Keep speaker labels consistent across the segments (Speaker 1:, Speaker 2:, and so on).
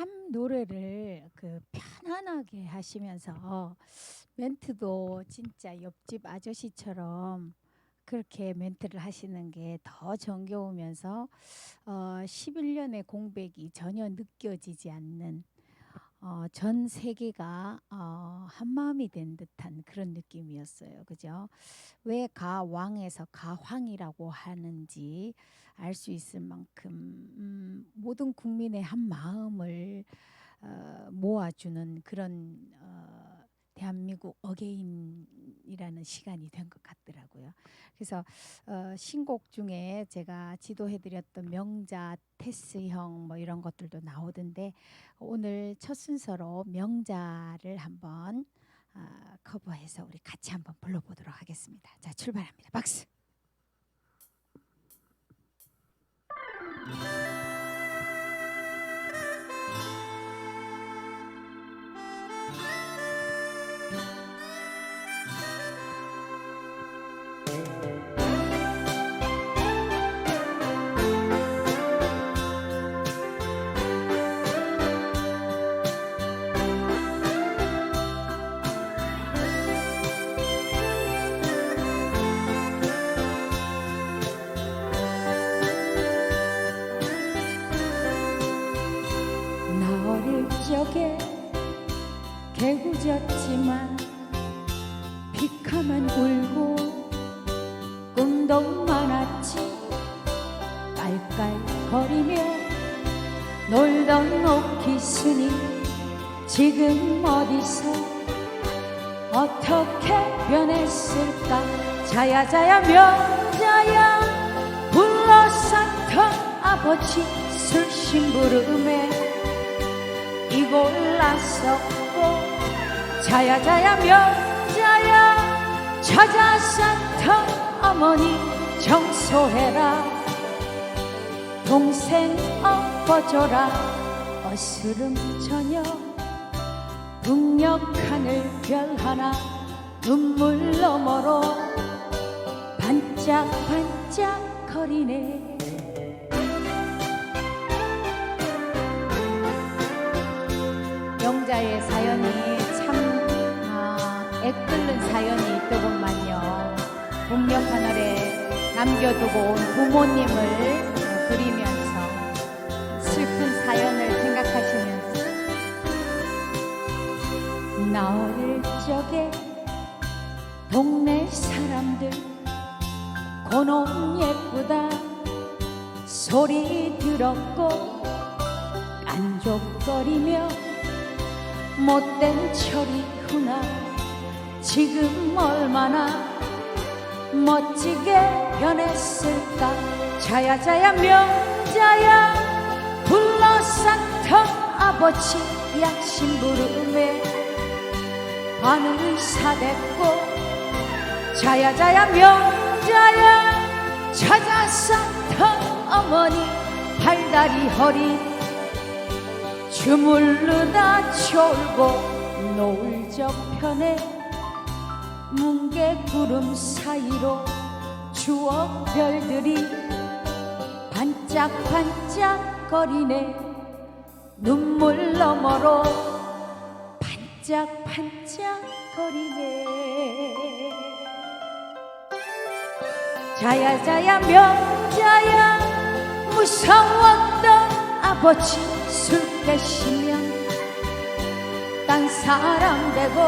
Speaker 1: 참 노래를 그 편안하게 하시면서 멘트도 진짜 옆집 아저씨처럼 그렇게 멘트를 하시는 게 더 정겨우면서 어 11년의 공백이 전혀 느껴지지 않는 어 전 세계가 어 한마음이 된 듯한 그런 느낌이었어요. 그죠? 왜 가왕에서 가황이라고 하는지 알 수 있을 만큼 음 모든 국민의 한 마음을 어 모아주는 그런 어 대한민국 어게인이라는 시간이 된 것 같더라고요. 그래서 어 신곡 중에 제가 지도해 드렸던 명자, 테스형 뭐 이런 것들도 나오던데 오늘 첫 순서로 명자를 한번 아 커버해서 우리 같이 한번 불러 보도록 하겠습니다. 자, 출발합니다. 박수. 적에 개구졌지만 피카만 울고 꿈도 많았지 깔깔거리며 놀던 오키스니 지금 어디서 어떻게 변했을까? 자야자야 명자야 불러쌌던 아버지 술심 부름에 이골 나섰고 자야자야 명자야 찾아쌌던 어머니 정소해라. 동생 엎어줘라. 어스름 저녁 북녘 하늘 별 하나 눈물 너머로 반짝반짝 거리네 영자의 사연이 참 아, 애끓는 사연이 있더군만요. 북녘 하늘에 남겨두고 온 부모님을 어, 그리면서 슬픈 사연을 생각하시면서 나 어릴 적에 동네 사람들 고놈 예쁘다 소리 들었고 깐족거리며 못된 철이구나 지금 얼마나 멋지게 변했을까? 자야자야 명자야 불러쌌던 아버지 약심부름에 하늘 사댔고 자야자야 명자야 찾아쌌던 어머니 팔다리 허리 주물르다 졸고 노을 저편에 뭉게 구름 사이로 추억 별들이 반짝반짝 거리네. 눈물 너머로 반짝반짝 거리네. 자야 자야 명자야 무서웠던 아버지 술 깨시면 딴 사람 되고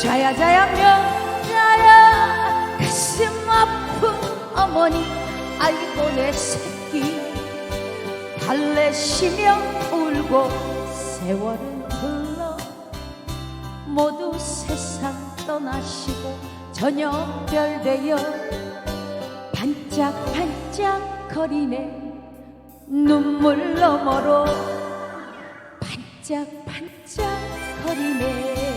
Speaker 1: 자야자야 명자야 가슴 아픈 어머니 아이고 내 새끼 달래시며 울고 세월은 흘러 모두 세상 떠나시고 저녁별 되어 반짝반짝 거리네 눈물 너머로 반짝반짝 거리네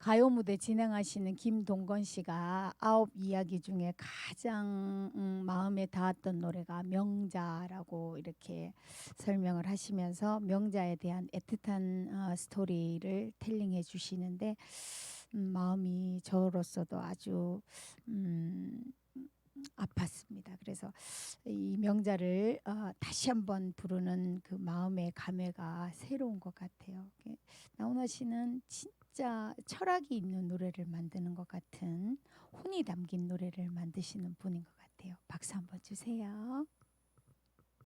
Speaker 1: 가요 무대 진행하시는 김동건 씨가 아홉 이야기 중에 가장 음, 마음에 닿았던 노래가 명자라고 이렇게 설명을 하시면서 명자에 대한 애틋한 어, 스토리를 텔링해 주시는데 음, 마음이 저로서도 아주 음, 아팠습니다. 그래서 이 명자를 어, 다시 한번 부르는 그 마음의 감회가 새로운 것 같아요. 이게 나훈아 씨는 진짜 철학이 있는 노래를 만드는 것 같은 혼이 담긴 노래를 만드시는 분인 것 같아요. 박수 한번 주세요.